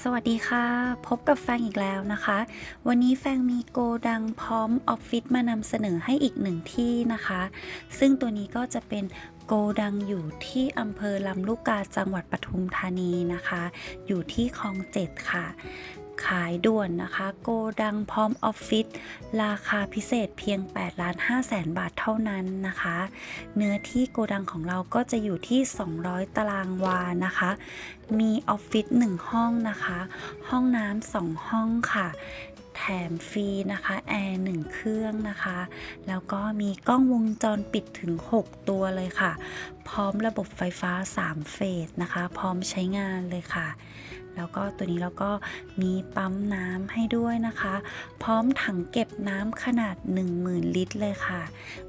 สวัสดีค่ะ พบกับแฟงอีกแล้วนะคะ วันนี้แฟงมีโกดังพร้อมออฟฟิศมานำเสนอให้อีกหนึ่งที่นะคะ ซึ่งตัวนี้ก็จะเป็นโกดังอยู่ที่อำเภอลำลูกกาจังหวัดปทุมธานีนะคะ อยู่ที่คลองเจ็ดค่ะ ขายด่วนนะคะ โกดังพร้อมออฟฟิศราคาพิเศษเพียง 8 ล้าน5แสนบาทเท่านั้นนะคะ เนื้อที่โกดังของเราก็จะอยู่ที่ 200 ตารางวานะคะ มีออฟฟิศ1ห้องนะคะ ห้องน้ำ2ห้องค่ะ แถมฟรีนะคะแอร์1เครื่องนะคะ แล้วก็มีกล้องวงจรปิดถึง 6 ตัวเลยค่ะ พร้อมระบบไฟฟ้า 3 เฟสนะคะ พร้อมใช้งานเลยค่ะ แล้วก็ตัวนี้เราก็มีปั๊มน้ำให้ด้วยนะคะ พร้อมถังเก็บน้ำขนาด 10,000 ลิตรเลยค่ะ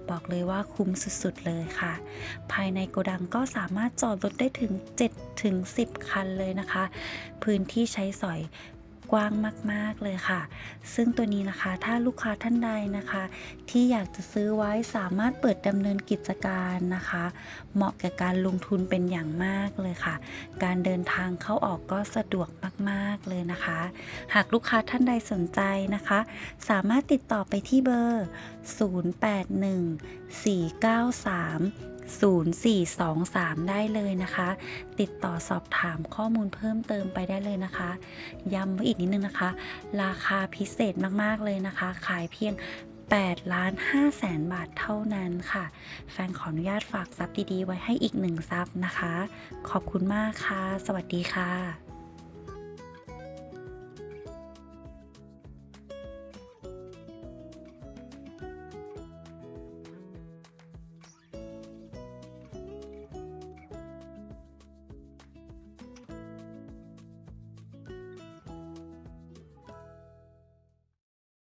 บอกเลยว่าคุ้มสุดๆเลยค่ะ ภายในโกดังก็สามารถจอดรถได้ถึง7ถึง10 คันเลยนะคะ พื้นที่ใช้สอย กว้างมากๆเลยค่ะ ซึ่งตัวนี้นะคะถ้าลูกค้าท่านใดนะคะ ที่อยากจะซื้อไว้สามารถเปิดดำเนินกิจการนะคะ เหมาะแก่การลงทุนเป็นอย่างมากเลยค่ะ การเดินทางเข้าออกก็สะดวกมากๆเลยนะคะ หากลูกค้าท่านใดสนใจนะคะ สามารถติดต่อไปที่เบอร์ 0814 0423 ได้เลยนะคะ ติดต่อสอบถามข้อมูลเพิ่มเติมไปได้เลยนะคะ ย้ำไว้อีกนิดนึงนะคะ ราคาพิเศษมากๆเลยนะคะ ขายเพียง8ล้าน5แสนบาทเท่านั้นค่ะ แฟนขออนุญาตฝากซับดีๆ ไว้ให้อีกหนึ่งซับนะคะ ขอบคุณมากค่ะ สวัสดีค่ะ